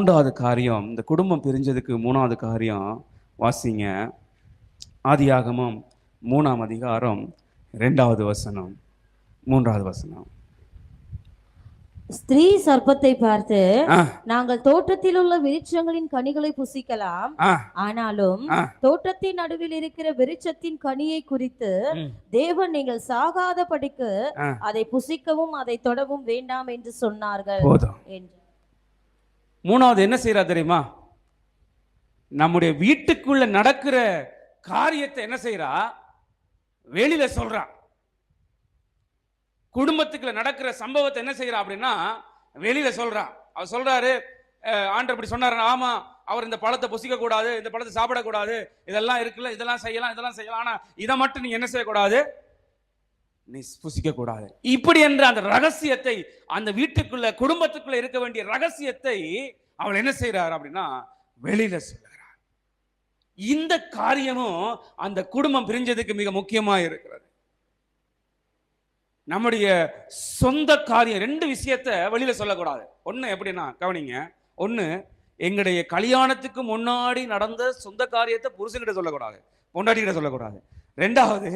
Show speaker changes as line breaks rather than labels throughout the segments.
மூன்றாவது காரியம் இந்த குடும்பம் பிரிஞ்சதுக்கு மூணாவது காரியம் வாசிங்க. ஆதியாகமம் மூணாம் அதிகாரம் ரெண்டாவது வசனம் மூன்றாவது வசனம்.
ஸ்திரீ சர்ப்பத்தை பார்த்து நாங்கள் தோட்டத்தில் உள்ள விருட்சங்களின் கனிகளை புசிக்கலாம். ஆனாலும். தோட்டத்தின் நடுவில் இருக்கிற விருட்சத்தின் கனியை குறித்து. தேவன் நீங்கள் சாகாத படிக்கு. அதை புசிக்கவும் அதை தொடவும் வேண்டாம் என்று சொன்னார்கள் என்று.
மூணாவது என்ன செய்கிறா தெரியுமா? நம்முடைய வீட்டுக்குள்ள நடக்கிற காரியத்தை என்ன செய்கிறா வெளியில சொல்றா. குடும்பத்துக்குள்ள நடக்கிற சம்பவத்தை என்ன செய்கிறா அப்படின்னா வெளியில சொல்றா. அவர் சொல்றாரு ஆண்டர் இப்படி சொன்னார் ஆமா அவர் இந்த பழத்தை புசிக்க கூடாது இந்த பழத்தை சாப்பிடக்கூடாது இதெல்லாம் இருக்குல்ல இதெல்லாம் செய்யலாம் இதெல்லாம் செய்யலாம். ஆனா இதை மட்டும் நீங்க என்ன செய்யக்கூடாது? நீ புசிக்கக்கூடாது இப்படி என்ற அந்த ரகசியத்தை அந்த வீட்டுக்குள்ள குடும்பத்துக்குள்ள இருக்க வேண்டிய ரகசியத்தை அவள் என்ன செய்றார் அப்படின்னா வெளியில சொல்லுகிறார். இந்த காரியமும் அந்த குடும்பம் பிரிஞ்சதுக்கு மிக முக்கியமா இருக்கிறது. நம்முடைய சொந்த காரியம் ரெண்டு விஷயத்தை வெளியில சொல்லக்கூடாது. ஒன்று எப்படின்னா கவனிங்க ஒன்று எங்களுடைய கல்யாணத்துக்கு முன்னாடி நடந்த சொந்த காரியத்தை புருஷன்கிட்ட சொல்லக்கூடாது. பொண்டாட்டிகிட்ட சொல்லக்கூடாது. ரெண்டாவது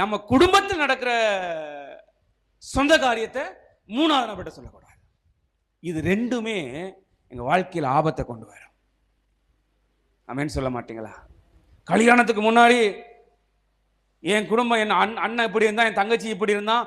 நம்ம குடும்பத்தில் நடக்கிற சொந்த காரியத்தை மூணாவது நபர்கிட்ட சொல்லக்கூடாது. இது ரெண்டுமே எங்கள் வாழ்க்கையில் ஆபத்தை கொண்டு வரும். அமேன்னு சொல்ல மாட்டீங்களா? கல்யாணத்துக்கு முன்னாடி என் குடும்பம் என் அண் அண்ணன் இப்படி இருந்தா என் தங்கச்சி இப்படி இருந்தான்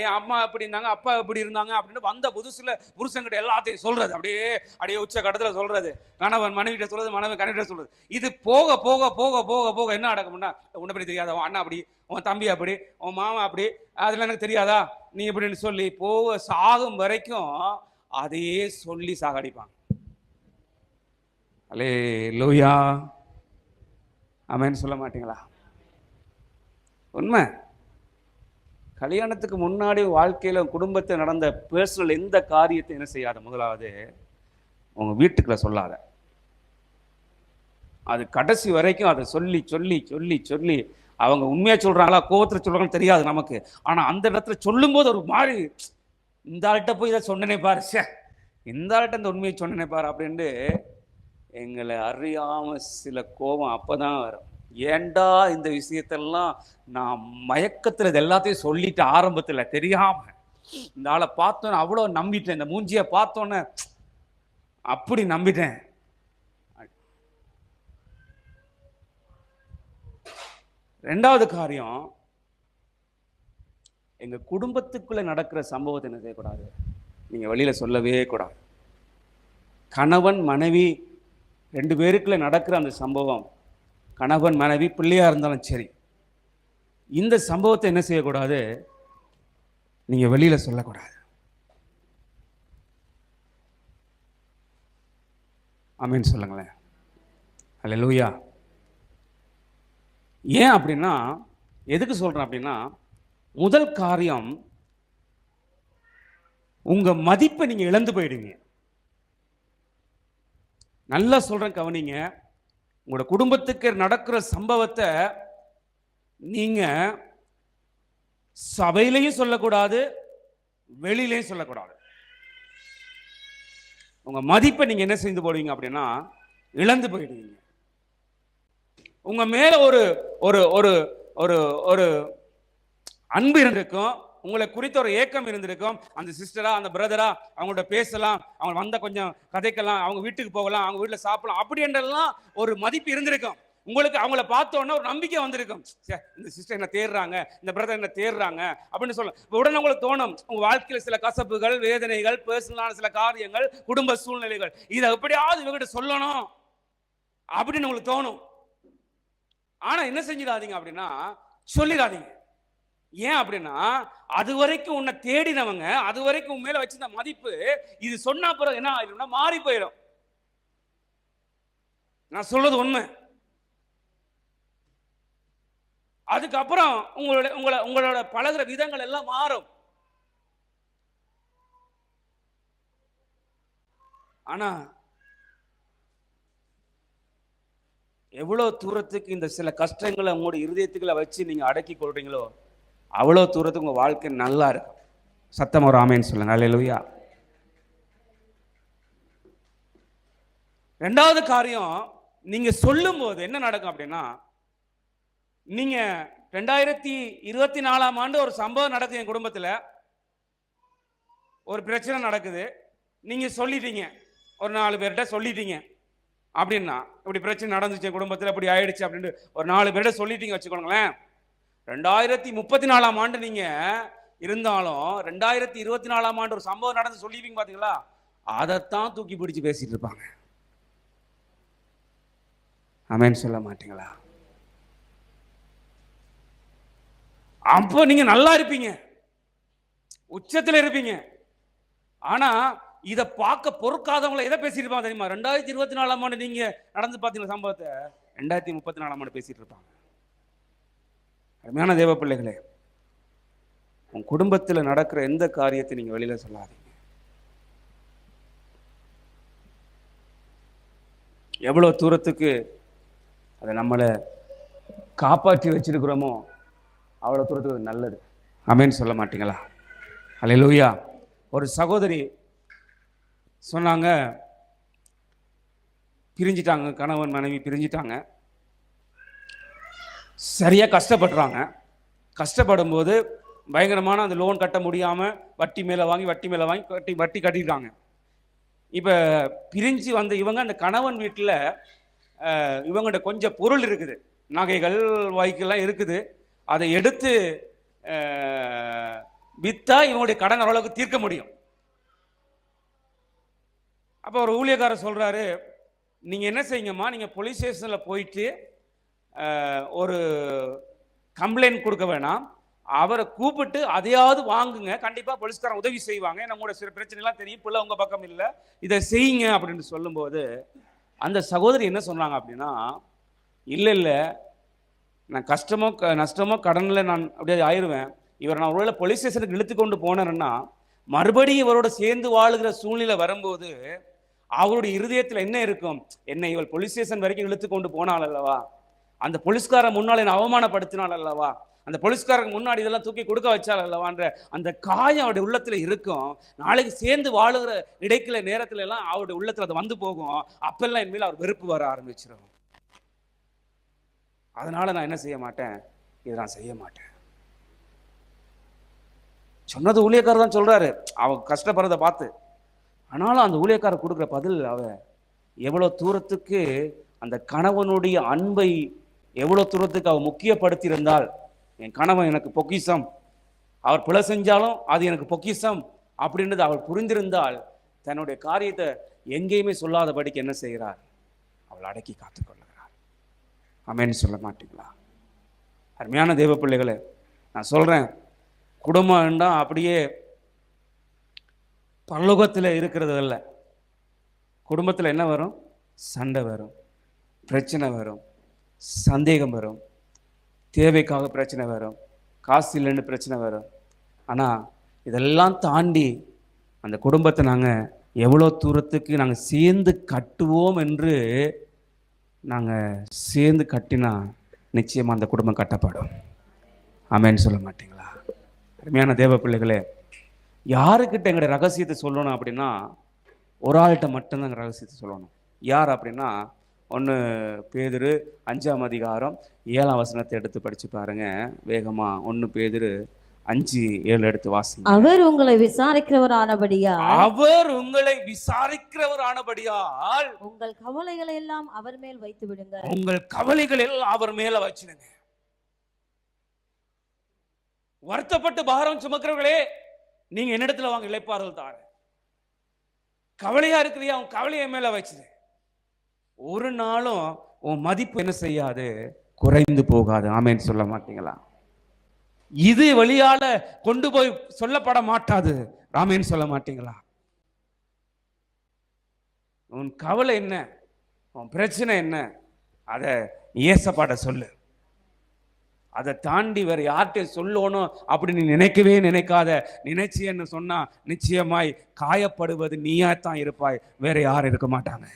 என் அம்மா இப்படி இருந்தாங்க அப்பா இப்படி இருந்தாங்க அப்படின்னு வந்த புதுசுல புருஷன்கிட்ட எல்லாத்தையும் சொல்றது. அப்படியே அப்படியே உச்ச கட்டத்தில் சொல்றது. கணவன் மனைவிட்ட சொல்றது மனைவி கணவிட்ட சொல்றது. இது போக போக போக போக போக என்ன நடக்கும்னா உன்னை பற்றி தெரியாதா? உன் அண்ணா அப்படி உன் தம்பி அப்படி உன் மாமா அப்படி அதெல்லாம் எனக்கு தெரியாதா? நீ இப்படின்னு சொல்லி போக சாகும் வரைக்கும் அதையே சொல்லி சாகடிப்பாங்க. அலே லோயா ஆமென்னு சொல்ல மாட்டீங்களா? உண்மை. கல்யாணத்துக்கு முன்னாடி வாழ்க்கையில் குடும்பத்தை நடந்த பர்சனல் எந்த காரியத்தை என்ன செய்யாத? முதலாவது உங்கள் வீட்டுக்குள்ள சொல்லாத. அது கடைசி வரைக்கும் அதை சொல்லி சொல்லி சொல்லி சொல்லி அவங்க உண்மையாக சொல்கிறாங்களா கோவத்தில் சொல்கிறாங்கன்னு தெரியாது நமக்கு. ஆனால் அந்த இடத்துல சொல்லும்போது ஒரு மாதிரி இந்த ஆள்கிட்ட போய் இதை சொன்னனே பாரு சே இந்த ஆள்கிட்ட இந்த உண்மையை சொன்னனே பாரு அப்படின்ட்டு எங்களை அறியாமல் சில கோபம் அப்பதான் வரும். ஏண்டா இந்த விஷயத்தெல்லாம் நான் மயக்கத்தில் இது எல்லாத்தையும் சொல்லிட்டு ஆரம்பத்தில் தெரியாமல் இந்த ஆளை பார்த்தோன்னே அவ்வளோ நம்பிட்டேன். இந்த மூஞ்சியை பார்த்தோன்னே அப்படி நம்பிட்டேன். ரெண்டாவது காரியம் எங்கள் குடும்பத்துக்குள்ளே நடக்கிற சம்பவத்தை என்ன செய்யக்கூடாது? நீங்கள் வெளியில் சொல்லவே கூடாது. கணவன் மனைவி ரெண்டு பேருக்குள்ளே நடக்கிற அந்த சம்பவம் கணவன் மனைவி பிள்ளையாக இருந்தாலும் சரி இந்த சம்பவத்தை என்ன செய்யக்கூடாது? நீங்கள் வெளியில் சொல்லக்கூடாது. ஆமீன் சொல்லுங்களேன். அல்லேலூயா ஏன் அப்படின்னா எதுக்கு சொல்கிறேன் அப்படின்னா முதல் காரியம் உங்கள் மதிப்பை நீங்கள் இழந்து போயிடுங்க நல்லா சொல்கிறேன் கவனிங்க. உங்களோட குடும்பத்துக்கு நடக்கிற சம்பவத்தை நீங்கள் சபையிலையும் சொல்லக்கூடாது வெளியிலையும் சொல்லக்கூடாது. உங்கள் மதிப்பை நீங்கள் என்ன செய்து போடுவீங்க அப்படின்னா இழந்து போயிடுவீங்க. உங்கள் மேலே ஒரு ஒரு ஒரு ஒரு ஒரு அன்பு இருந்திருக்கும் உங்களை குறித்த ஒரு ஏக்கம் இருந்திருக்கும். அந்த சிஸ்டரா அந்த பிரதரா அவங்கள்ட்ட பேசலாம் அவங்க வந்த கொஞ்சம் கதைக்கலாம் அவங்க வீட்டுக்கு போகலாம் அவங்க வீட்டில் சாப்பிடலாம் அப்படி என்றெல்லாம் ஒரு மதிப்பு இருந்திருக்கும். உங்களுக்கு அவங்கள பார்த்தோன்னே ஒரு நம்பிக்கை வந்திருக்கும். சே இந்த சிஸ்டர் என்ன தேடுறாங்க இந்த பிரதர் என்ன தேடுறாங்க அப்படின்னு சொல்லலாம். உடனே உங்களுக்கு தோணும் உங்கள் வாழ்க்கையில் சில கசப்புகள் வேதனைகள் பர்சனலான சில காரியங்கள் குடும்ப சூழ்நிலைகள் இதை எப்படியாவது இவங்கிட்ட சொல்லணும் அப்படின்னு உங்களுக்கு தோணும். ஆனால் என்ன செஞ்சிடாதீங்க அப்படின்னா சொல்லிடாதீங்க. ஏன் அப்படின்னா அது வரைக்கும் உன்னை தேடினவங்க அது வரைக்கும் உன் மேல வச்சிருந்த மதிப்பு இது சொன்ன பிறகு என்ன ஆயிடும்னா மாறி போயிடும். நான் சொல்றது உண்மை. அதுக்கப்புறம் உங்களோட உங்களை உங்களோட பழகுற விதங்கள் எல்லாம் மாறும். ஆனா எவ்வளோ தூரத்துக்கு இந்த சில கஷ்டங்களை உங்களுடைய இருதயத்துக்களை வச்சு நீங்க அடக்கி கொள்றீங்களோ அவ்வளோ தூரத்துக்கு உங்கள் வாழ்க்கை நல்லா இருக்கும் சத்தம் ஒரு ஆமேன்னு சொல்லுங்க. அல்லேலூயா ரெண்டாவது காரியம் நீங்கள் சொல்லும்போது என்ன நடக்கும் அப்படின்னா நீங்கள் ரெண்டாயிரத்தி இருபத்தி நாலாம் ஆண்டு ஒரு சம்பவம் நடக்குது என் குடும்பத்தில். ஒரு பிரச்சனை நடக்குது. நீங்கள் சொல்லிட்டீங்க. ஒரு நாலு பேர்கிட்ட சொல்லிட்டீங்க. அப்படின்னா இப்படி பிரச்சனை நடந்துச்சு என் குடும்பத்தில் இப்படி ஆயிடுச்சு அப்படின்ட்டு ஒரு நாலு பேர்கிட்ட சொல்லிட்டீங்க வச்சுக்கோங்களேன். ரெண்டாயிரத்தி முப்பத்தி நாலாம் ஆண்டு நீங்க இருந்தாலும் ரெண்டாயிரத்தி இருபத்தி நாலாம் ஆண்டு ஒரு சம்பவம் நடந்து சொல்லிப்பீங்க பாத்தீங்களா? அதைத்தான் தூக்கி பிடிச்சு பேசிட்டு இருப்பாங்க. அமேன்னு சொல்ல மாட்டீங்களா? அப்போ நீங்க நல்லா இருப்பீங்க. உச்சத்தில் இருப்பீங்க. ஆனா இதை பார்க்க பொறுக்காதவங்கள எதை பேசியிருப்பாங்க தெரியுமா? ரெண்டாயிரத்தி இருபத்தி நாலாம் ஆண்டு நீங்க நடந்து பார்த்தீங்களா சம்பவத்தை? ரெண்டாயிரத்தி முப்பத்தி நாலாம் ஆண்டு பேசிட்டு இருப்பாங்க. அருமையான தேவ பிள்ளைகளே உன் குடும்பத்தில் நடக்கிற எந்த காரியத்தை நீங்க வெளியில சொல்லாதீங்க. எவ்வளோ தூரத்துக்கு அதை நம்மளை காப்பாற்றி வச்சிருக்கிறோமோ அவ்வளோ தூரத்துக்கு அது நல்லது. அமேன்னு சொல்ல மாட்டீங்களா? அல்லேலூயா ஒரு சகோதரி சொன்னாங்க பிரிஞ்சிட்டாங்க கணவன் மனைவி பிரிஞ்சிட்டாங்க. சரியாக கஷ்டப்படுறாங்க. கஷ்டப்படும் போது பயங்கரமான அந்த லோன் கட்ட முடியாமல் வட்டி மேலே வாங்கி வட்டி மேலே வாங்கி வட்டி வட்டி கட்டிடுறாங்க. இப்போ பிரிஞ்சு வந்த இவங்க அந்த கணவன் வீட்டில் இவங்கள்ட்ட கொஞ்சம் பொருள் இருக்குது. நகைகள் வைக்கெல்லாம் இருக்குது. அதை எடுத்து விற்றா இவங்களுடைய கடன் ஓரளவுக்கு தீர்க்க முடியும். அப்போ ஒரு ஊழியக்காரர் சொல்கிறாரு நீங்கள் என்ன செய்யுங்கம்மா? நீங்கள் போலீஸ் ஸ்டேஷனில் போயிட்டு ஒரு கம்ப்ளைண்ட் கொடுக்க வேணாம். அவரை கூப்பிட்டு அதையாவது வாங்குங்க. கண்டிப்பாக போலீஸ்காரன் உதவி செய்வாங்க. நம்மளோட சில பிரச்சனைலாம் தெரியும். பிள்ளை உங்கள் பக்கம் இல்லை. இதை செய்யுங்க அப்படின்னு சொல்லும்போது அந்த சகோதரி என்ன சொன்னாங்க அப்படின்னா இல்லை இல்லை. நான் கஷ்டமோ க நஷ்டமோ கடனில் நான் அப்படியே ஆயிடுவேன் இவர் நான் ஒருவேளை போலீஸ் ஸ்டேஷனுக்கு இழுத்து கொண்டு போனேன்னா மறுபடியும் இவரோட சேர்ந்து வாழுகிற சூழ்நிலை வரும்போது அவருடைய இருதயத்தில் என்ன இருக்கும்? என்னை இவள் போலீஸ் ஸ்டேஷன் வரைக்கும் இழுத்து கொண்டு போனாள் அல்லவா? அந்த போலீஸ்கார முன்னால் என்னை அவமானப்படுத்தினாள் அல்லவா? அந்த போலீஸ்காரங்க முன்னாடி இதெல்லாம் தூக்கி கொடுக்க வச்சாள் அல்லவான்ற அந்த காயம் அவருடைய உள்ளத்தில் இருக்கும். நாளைக்கு சேர்ந்து வாழுகிற இடைக்கில நேரத்துல எல்லாம் அவருடைய உள்ளத்தில் அது வந்து போகும். அப்பெல்லாம் என் மேல அவர் வெறுப்பு வர ஆரம்பிச்சிடும் அதனால நான் என்ன செய்ய மாட்டேன்? இதை நான் செய்ய மாட்டேன். சொன்னது ஊழியக்காரர் தான் சொல்றாரு. அவன் கஷ்டப்படுறத பார்த்து. ஆனாலும் அந்த ஊழியக்காரர் கொடுக்குற பதில் அவன் எவ்வளோ தூரத்துக்கு அந்த கணவனுடைய அன்பை எவ்வளோ தூரத்துக்கு அவர் முக்கியப்படுத்தியிருந்தால் என் கணவன் எனக்கு பொக்கிஷம். அவர் பிழை செஞ்சாலும் அது எனக்கு பொக்கிஷம் அப்படின்றது அவள் புரிந்திருந்தால் தன்னுடைய காரியத்தை எங்கேயுமே சொல்லாதபடிக்கு என்ன செய்கிறார்? அவள் அடக்கி காத்துக்கொள்ளுகிறார் அமேன்னு சொல்ல மாட்டீங்களா? அருமையான தெய்வ பிள்ளைகளே நான் சொல்கிறேன் குடும்பம்னா அப்படியே பல்லுகத்தில் இருக்கிறது இல்லை குடும்பத்தில் என்ன வரும்? சண்டை வரும். பிரச்சனை வரும். சந்தேகம் வரும். தேவைக்காக பிரச்சனை வரும். காசு இல்லைன்னு பிரச்சனை வரும். ஆனால் இதெல்லாம் தாண்டி அந்த குடும்பத்தை நாங்கள் எவ்வளோ தூரத்துக்கு நாங்கள் சேர்ந்து கட்டுவோம் என்று நாங்கள் சேர்ந்து கட்டினா நிச்சயமாக அந்த குடும்பம் கட்டப்படும். ஆமேன்னு சொல்ல மாட்டீங்களா? அருமையான தேவ பிள்ளைகளே யாருக்கிட்ட எங்களுடைய ரகசியத்தை சொல்லணும் அப்படின்னா ஒரு ஆள்கிட்ட மட்டும்தான் எங்கள் ரகசியத்தை சொல்லணும். யார் அப்படின்னா ஒன்று பேதுரு அஞ்சாம் அதிகாரம் ஏழாம் வசனத்தை எடுத்து படிச்சு பாருங்க. வேகமா ஒன்று பேதுரு அஞ்சு ஏழு எடுத்து வாசிங்க.
அவர் உங்களை விசாரிக்கிறவரானபடியா
அவர் உங்களை விசாரிக்கிறவர் ஆனபடியால்
உங்கள் கவலைகளை எல்லாம் அவர் மேல் வைத்து விடுங்கள்.
உங்கள் கவலைகள் எல்லாம் அவர் மேல வச்சிடுங்க. வருத்தப்பட்டு பாரம் சுமக்கிறவர்களே நீங்க என்னிடத்துல வாங்க இளைப்பாறுதல் தாரு கவலையா இருக்கிறியா? உன் கவலையை மேல வச்சிரு. ஒரு நாளும் உன் மதிப்பு என்ன செய்யாது? குறைந்து போகாது. ஆமேன்னு சொல்ல மாட்டீங்களா? இது வழியால கொண்டு போய் சொல்லப்பட மாட்டாது. ராமேன்னு சொல்ல மாட்டீங்களா? உன் கவலை என்ன? உன் பிரச்சனை என்ன? அதை ஏசப்பாட சொல்லு. அதை தாண்டி வேற யார்கிட்ட சொல்லணும் அப்படி நீ நினைக்கவே நினைக்காத. நினைச்சியன்னு சொன்னா நிச்சயமாய் காயப்படுவது நீயா தான் இருப்பாய். வேற யாரும் இருக்க மாட்டாங்க.